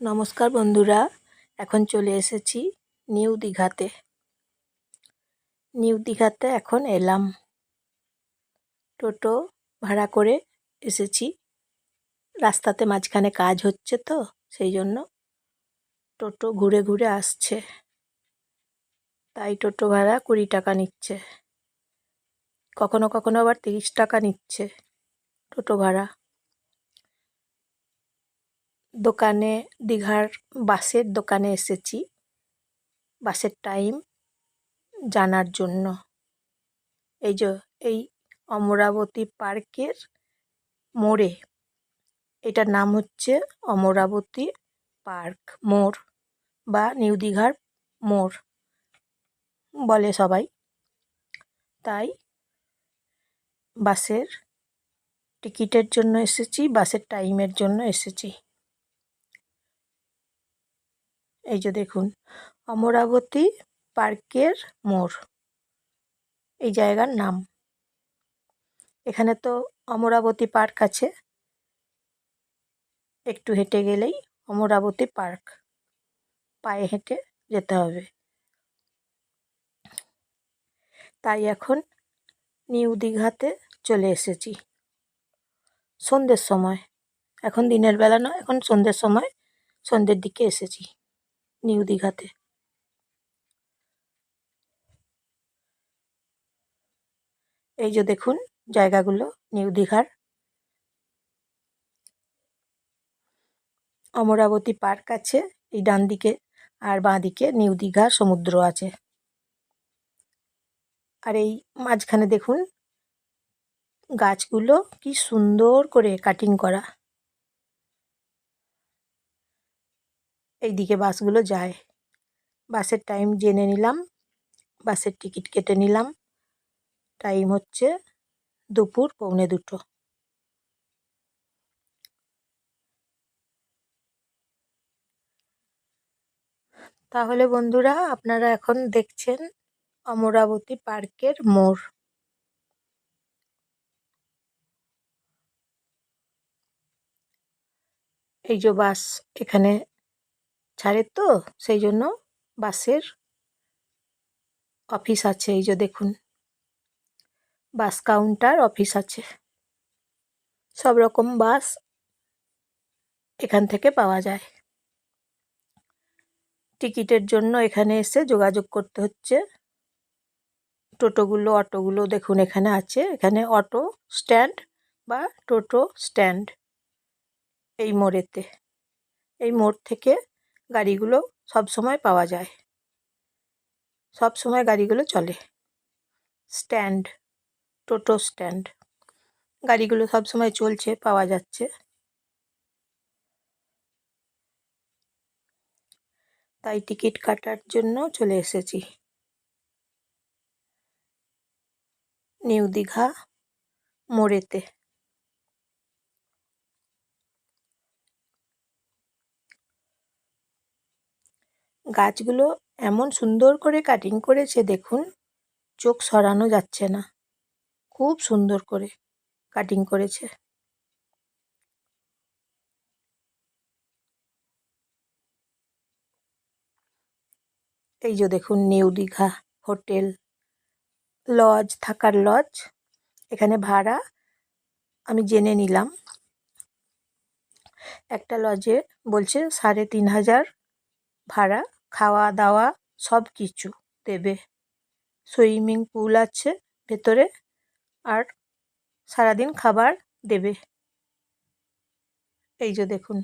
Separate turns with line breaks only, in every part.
নমস্কার বন্ধুরা, এখন চলে এসেছি নিউ দীঘাতে। নিউ দীঘাতে এখন এলাম। টোটো ভাড়া করে এসেছি। রাস্তাতে মাঝখানে কাজ হচ্ছে তো, সেই জন্য টোটো ঘুরে ঘুরে আসছে। তাই টোটো ভাড়া কুড়ি টাকা নিচ্ছে। কখনো কখনো আবার তিরিশ টাকা নিচ্ছে টোটো ভাড়া। দোকানে, দীঘার বাসের দোকানে এসেছি। বাসের টাইম জানার জন্য। এই যে, এই অমরাবতী পার্কের মোড়ে। এটার নাম হচ্ছে অমরাবতী পার্ক মোড় বা নিউ দীঘার মোড় বলে সবাই। তাই বাসের টিকিটের জন্য এসেছি, বাসের টাইমের জন্য এসেছি। এই যে দেখুন, অমরাবতী পার্কের মোড়। এই জায়গার নাম। এখানে তো অমরাবতী পার্ক আছে। একটু হেঁটে গেলেই অমরাবতী পার্ক। পায়ে হেঁটে যেতে হবে। তাই এখন নিউ দীঘাতে চলে এসেছি। সন্ধ্যের সময়। এখন দিনের বেলা নয়, এখন সন্ধ্যের সময় সন্ধ্যের দিকে এসেছি। নিউ দীঘাতে। এই যে দেখুন জায়গাগুলো, নিউ দীঘার। অমরাবতী পার্ক আছে, এই ডান দিকে আর বাঁ দিকে নিউ দীঘা সমুদ্র আছে। আর এই মাঝখানে দেখুন গাছগুলো কি সুন্দর করে কাটিং করা। এইদিকে বাসগুলো যায়। বাসের টাইম জেনে নিলাম। বাসের টিকিট কেটে নিলাম। টাইম হচ্ছে দুপুর পৌনে দুটো। তাহলে বন্ধুরা, আপনারা এখন দেখছেন অমরাবতী পার্কের মোড়। এই যে বাস এখানে ছাড়ে তো, সেই জন্য বাসের অফিস আছে, এই যে দেখুন। বাস কাউন্টার অফিস আছে। সব রকম বাস এখান থেকে পাওয়া যায়। টিকিটের জন্য এখানে এসে যোগাযোগ করতে হচ্ছে। টোটোগুলো অটোগুলো দেখুন এখানে আছে। এখানে অটো স্ট্যান্ড বা টোটো স্ট্যান্ড এই মোড়েতে। এই মোড় থেকে গাড়িগুলো সব সময় পাওয়া যায়। সব সময় গাড়িগুলো চলে। Stand, toto stand. গাড়িগুলো সব সময় চলছে, পাওয়া যাচ্ছে। তাই টিকিট কাটার জন্য চলে এসেছি। নিউ দীঘা, মোড়েতে। গাছগুলো এমন সুন্দর করে কাটিং করেছে দেখুন, চোখ সরানো যাচ্ছে না। খুব সুন্দর করে কাটিং করেছে। এই যে দেখুন নিউ দীঘা হোটেল লজ থাকার লজ এখানে ভাড়া আমি জেনে নিলাম। একটা লজে বলছে সাড়ে তিন হাজার ভাড়া। খাওয়া দাওয়া সব কিছু দেবে। সুইমিং পুল আছে ভেতরে আর সারাদিন খাবার দেবে। এই যে দেখুন।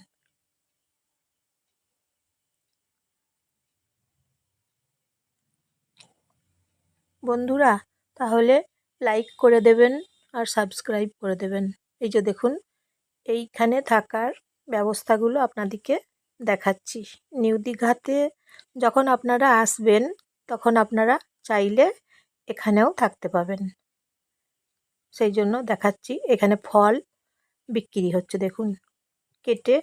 বন্ধুরা, তাহলে লাইক করে দেবেন আর সাবস্ক্রাইব করে দেবেন। এই যে দেখুন, এইখানে থাকার ব্যবস্থাগুলো আপনাদেরকে দেখাচ্ছি। নিউ দীঘাতে যখন আপনারা আসবেন, তখন আপনারা চাইলে এখানেও থাকতে পাবেন সেই জন্য দেখাচ্ছি, এখানে ফল বিক্রি হচ্ছে, দেখুন। কেটে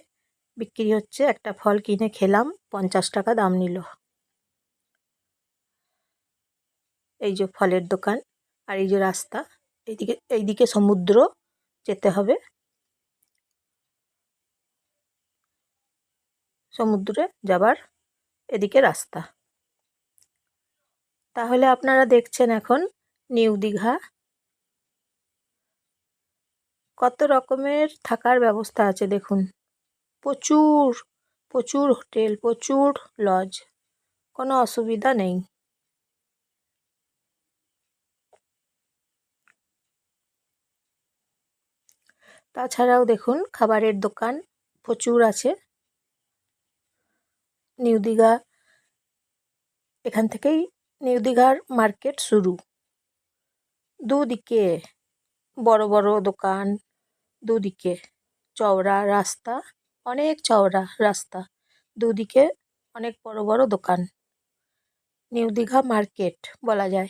বিক্রি হচ্ছে, একটা ফল কিনে খেলাম, পঞ্চাশ টাকা দাম নিল। এই যে ফলের দোকান, আর এই যে রাস্তা, এইদিকে এইদিকে সমুদ্র যেতে হবে। সমুদ্রে যাবার এদিকে রাস্তা। তাহলে আপনারা দেখছেন এখন নিউ দীঘা। কত রকমের থাকার ব্যবস্থা আছে দেখুন। প্রচুর প্রচুর হোটেল, প্রচুর লজ, কোনো অসুবিধা নেই। তাছাড়াও দেখুন, খাবারের দোকান প্রচুর আছে। নিউ দীঘা। এখান থেকেই নিউ দীঘার মার্কেট শুরু। দুদিকে বড় বড় দোকান, দুদিকে চওড়া রাস্তা, অনেক চওড়া রাস্তা, দুদিকে অনেক বড় বড় দোকান। নিউ দীঘা মার্কেট বলা যায়।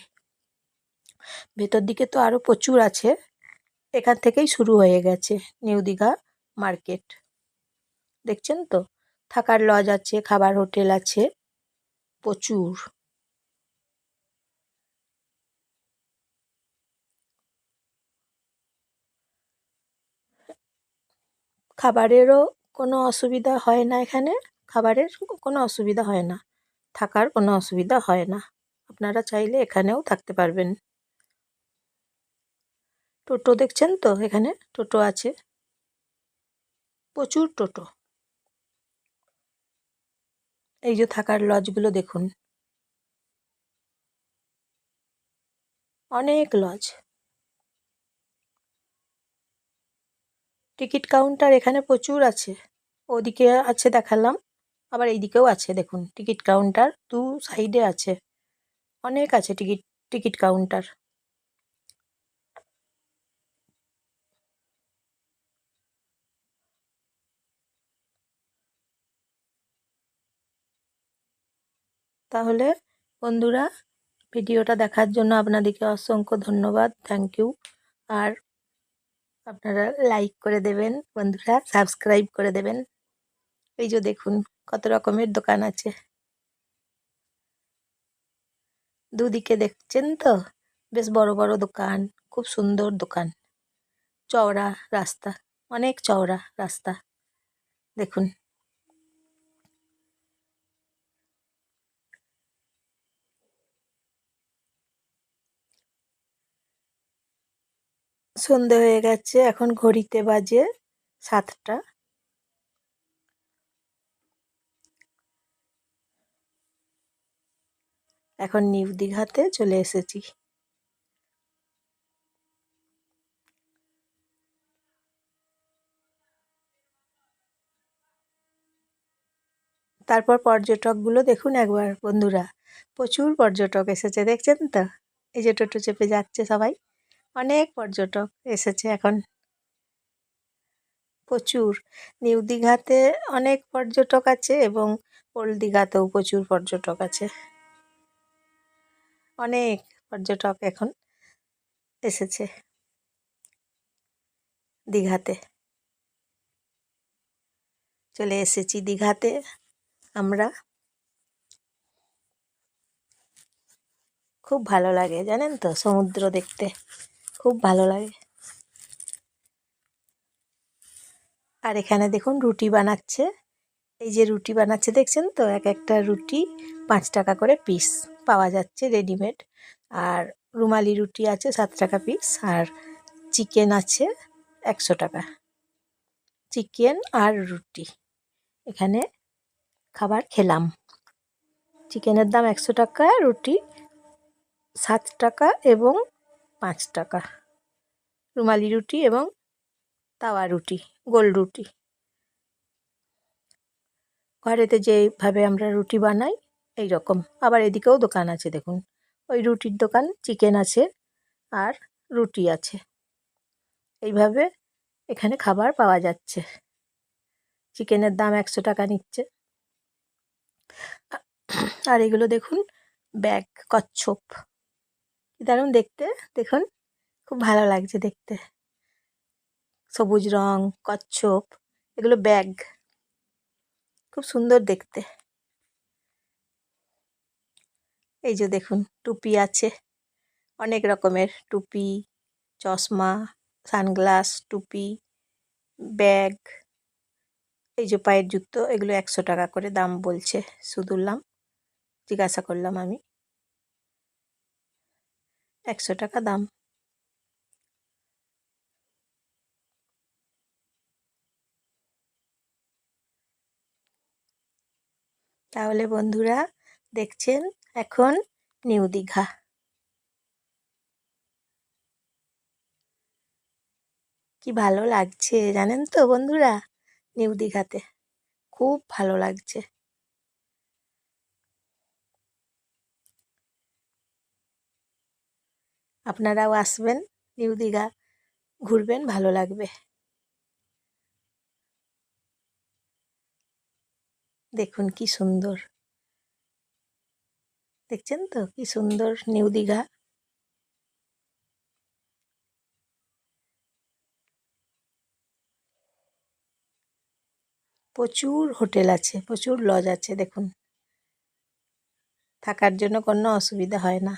ভেতর দিকে তো আরও প্রচুর আছে। এখান থেকেই শুরু হয়ে গেছে নিউ দীঘা মার্কেট। দেখছেন তো? থাকার লজ আছে, খাবার হোটেল আছে। প্রচুর। খাবারেরও কোনো অসুবিধা হয় না এখানে। খাবারের কোনো অসুবিধা হয় না। থাকার কোনো অসুবিধা হয় না। আপনারা চাইলে এখানেও থাকতে পারবেন। টোটো দেখছেন তো? এখানে টোটো আছে। প্রচুর টোটো। এই যে থাকার লজগুলো দেখুন। অনেক লজ। টিকিট কাউন্টার এখানে প্রচুর আছে। ওদিকে আছে দেখালাম, আবার এইদিকেও আছে দেখুন। টিকিট কাউন্টার দু সাইডে আছে। অনেক আছে টিকিট টিকিট কাউন্টার। তাহলে বন্ধুরা ভিডিওটা দেখার জন্য আপনাদেরকে অসংখ্য ধন্যবাদ থ্যাংক ইউ আর আপনারা লাইক করে দেবেন, বন্ধুরা সাবস্ক্রাইব করে দেবেন। এই যে দেখুন কত রকমের দোকান আছে। দুদিকে দেখছেন তো? বেশ বড় বড় দোকান, খুব সুন্দর দোকান। চওড়া রাস্তা, অনেক চওড়া রাস্তা। দেখুন। সন্ধে হয়ে গেছে, এখন ঘড়িতে বাজে সাতটা। এখন নিউ দীঘাতে চলে এসেছি। তারপর পর্যটকগুলো দেখুন একবার, বন্ধুরা। প্রচুর পর্যটক এসেছে, দেখছেন তো? এই যে টোটো চেপে যাচ্ছে সবাই। অনেক পর্যটক এসেছে এখন। প্রচুর। নিউ দীঘাতে অনেক পর্যটক আছে এবং ওল্ড দীঘাতেও প্রচুর পর্যটক আছে। অনেক পর্যটক এখন এসেছে দীঘাতে। চলে এসেছি দীঘাতে আমরা। খুব ভালো লাগে জানেন তো সমুদ্র দেখতে। খুব ভালো লাগে। আর এখানে দেখুন রুটি বানাচ্ছে। এই যে রুটি বানাচ্ছে, দেখছেন তো? এক একটা রুটি পাঁচ টাকা করে পিস পাওয়া যাচ্ছে রেডিমেড আর রুমালি রুটি আছে সাত টাকা পিস আর চিকেন আছে একশো টাকা। চিকেন আর রুটি। এখানে খাবার খেলাম। চিকেনের দাম একশো টাকা, রুটি সাত টাকা এবং পাঁচ টাকা। রুমালি রুটি এবং তাওয়া রুটি, গোল রুটি। ঘরেতে যেভাবে আমরা রুটি বানাই এই রকম আবার এদিকেও দোকান আছে, দেখুন। ওই রুটির দোকান, চিকেন আছে আর রুটি আছে। এইভাবে এখানে খাবার পাওয়া যাচ্ছে। চিকেনের দাম একশো টাকা নিচ্ছে। আর এগুলো দেখুন, ব্যাগ, কচ্ছপ। দারুণ দেখতে। দেখুন, খুব ভালো লাগছে দেখতে। সবুজ রং, কচ্ছপ, এগুলো ব্যাগ। খুব সুন্দর দেখতে। এই যে দেখুন, টুপি আছে। অনেক রকমের টুপি, চশমা, সানগ্লাস, টুপি, ব্যাগ। এই যে পায়ের জুতো, এগুলো একশো টাকা করে দাম বলছে। শুধুলাম জিজ্ঞাসা করলাম আমি। একশো টাকা দাম। তাহলে বন্ধুরা দেখছেন এখন নিউ দীঘা। কি ভালো লাগছে জানেন তো বন্ধুরা নিউ দীঘাতে? খুব ভালো লাগছে। আপনারাও আসবেন, নিউ দীঘা ঘুরবেন, ভালো লাগবে। দেখুন কি সুন্দর। দেখছেন তো? কি সুন্দর নিউ দীঘা। প্রচুর হোটেল আছে, প্রচুর লজ আছে, দেখুন। থাকার জন্য কোনো অসুবিধা হয় না।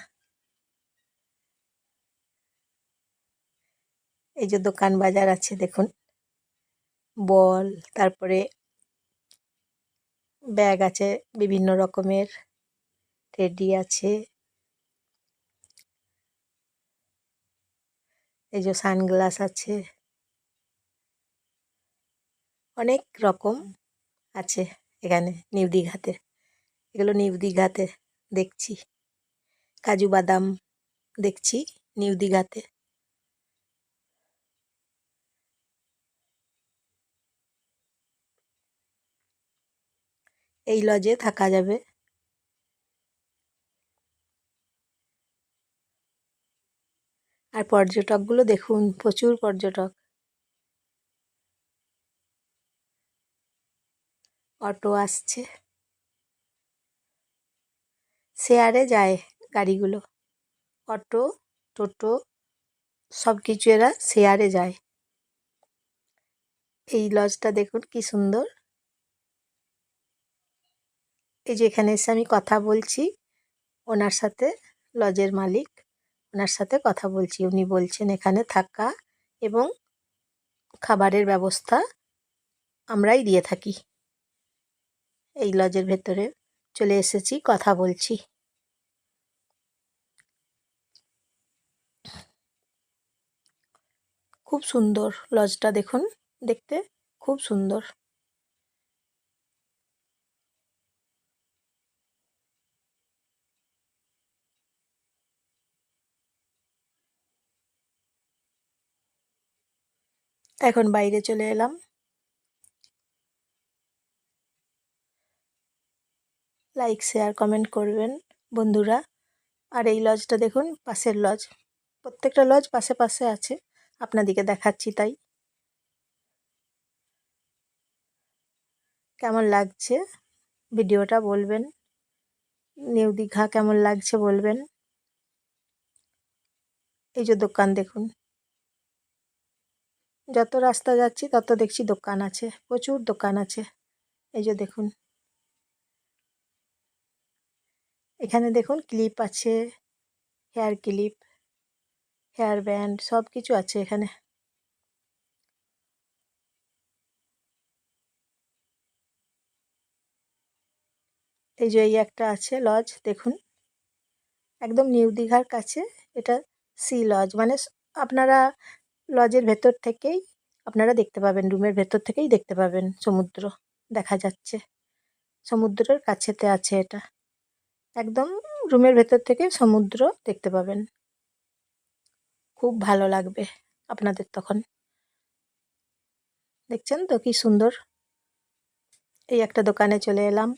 এই যে দোকান বাজার আছে দেখুন। বল, তারপরে ব্যাগ আছে, বিভিন্ন রকমের। টেডি আছে। এই যে সানগ্লাস আছে। অনেক রকম আছে এখানে নিউ দীঘাতে। এগুলো নিউ দীঘাতে দেখছি। কাজু বাদাম দেখছি নিউ দীঘাতে। এই লজে থাকা যাবে। আর পর্যটকগুলো দেখুন, প্রচুর পর্যটক। অটো আসছে। শেয়ারে যায় গাড়িগুলো। অটো, টোটো সব কিছু এরা শেয়ারে যায়। এই লজটা দেখুন কি সুন্দর। এই যে এখানে এসে আমি কথা বলছি ওনার সাথে, লজের মালিক, ওনার সাথে কথা বলছি। উনি বলছেন এখানে থাকা এবং খাবারের ব্যবস্থা আমরাই দিয়ে থাকি। এই লজের ভেতরে চলে এসেছি, কথা বলছি। খুব সুন্দর লজটা দেখুন, দেখতে খুব সুন্দর। এখন বাইরে চলে এলাম। লাইক শেয়ার কমেন্ট করবেন বন্ধুরা। আর এই লজটা দেখুন, পাশের লজ প্রত্যেকটা লজ পাশে পাশে আছে। আপনাদিকে দেখাচ্ছি তাই। কেমন লাগছে? ভিডিওটা বলবেন। নিউ দীঘা কেমন লাগছে বলবেন। এই যে দোকান দেখুন। যত রাস্তা যাচ্ছি, তত দেখছি দোকান আছে, প্রচুর দোকান আছে। এই যে দেখুন। এখানে দেখুন ক্লিপ আছে, হেয়ার ক্লিপ, হেয়ার ব্যান্ড, সব কিছু আছে এখানে। এই যে এই একটা আছে লজ, দেখুন। একদম নিউ দীঘার কাছে, এটা সি লজ মানে আপনারা লজের ভেতর থেকেই আপনারা দেখতে পাবেন রুমের ভেতর থেকেই দেখতে পাবেন সমুদ্র দেখা যাচ্ছে। সমুদ্রের কাছেতে আছে এটা। একদম রুমের ভেতর থেকে সমুদ্র দেখতে পাবেন। খুব ভালো লাগবে আপনাদের তখন। দেখছেন তো কি সুন্দর? এই একটা দোকানে চলে এলাম।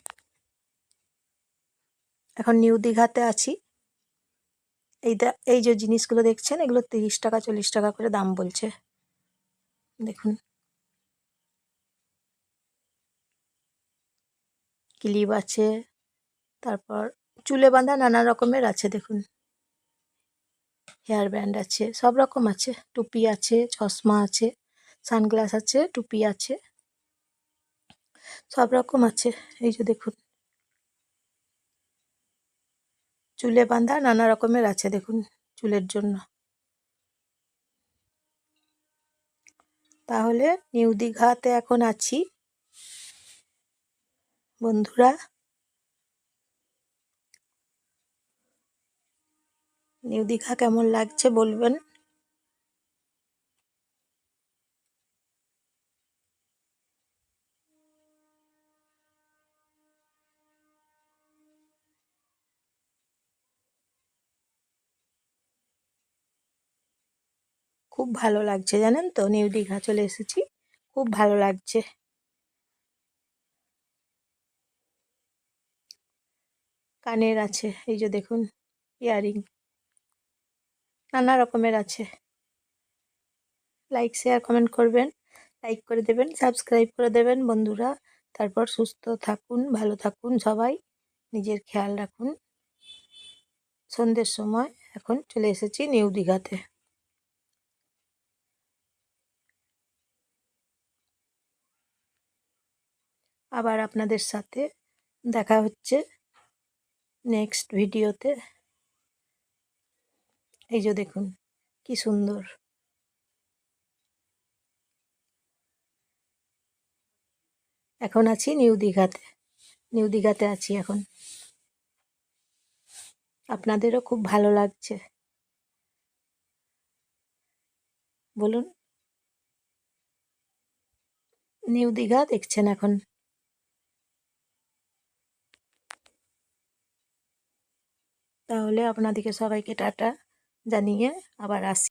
এখন নিউ দীঘাতে আছি। এইটা, এই যে জিনিসগুলো দেখছেন, এগুলো তিরিশ টাকা, চল্লিশ টাকা করে দাম বলছে। দেখুন। ক্লিপ আছে, তারপর চুলে বাঁধা নানা রকমের আছে, দেখুন। হেয়ার ব্যান্ড আছে, সব রকম আছে। টুপি আছে, চশমা আছে, সানগ্লাস আছে, টুপি আছে। সব রকম আছে, এই যে দেখুন। চুলে বাঁধা নানা রকমের আছে দেখুন চুলের জন্য। তাহলে নিউ দীঘাতে এখন আছি। বন্ধুরা, নিউ দীঘা কেমন লাগছে বলবেন? খুব ভালো লাগছে, জানেন তো? নিউ দীঘা চলে এসেছি। খুব ভালো লাগছে। কানের আছে, এই যে দেখুন, ইয়ারিং। নানা রকমের আছে। লাইক শেয়ার কমেন্ট করবেন লাইক করে দেবেন সাবস্ক্রাইব করে দেবেন বন্ধুরা। তারপর সুস্থ থাকুন, ভালো থাকুন সবাই। নিজের খেয়াল রাখুন। সন্ধ্যের সময় এখন চলে এসেছি নিউ দীঘাতে। আবার আপনাদের সাথে দেখা হচ্ছে নেক্সট ভিডিওতে এই যে দেখুন, কি সুন্দর। এখন আছি নিউ দীঘাতে নিউ দীঘাতে আছি এখন। আপনাদেরও খুব ভালো লাগছে। বলুন। নিউ দীঘা দেখছেন এখন। তাহলে আপনাদেরকে সবাইকে টাটা জানিয়ে আবার আসি।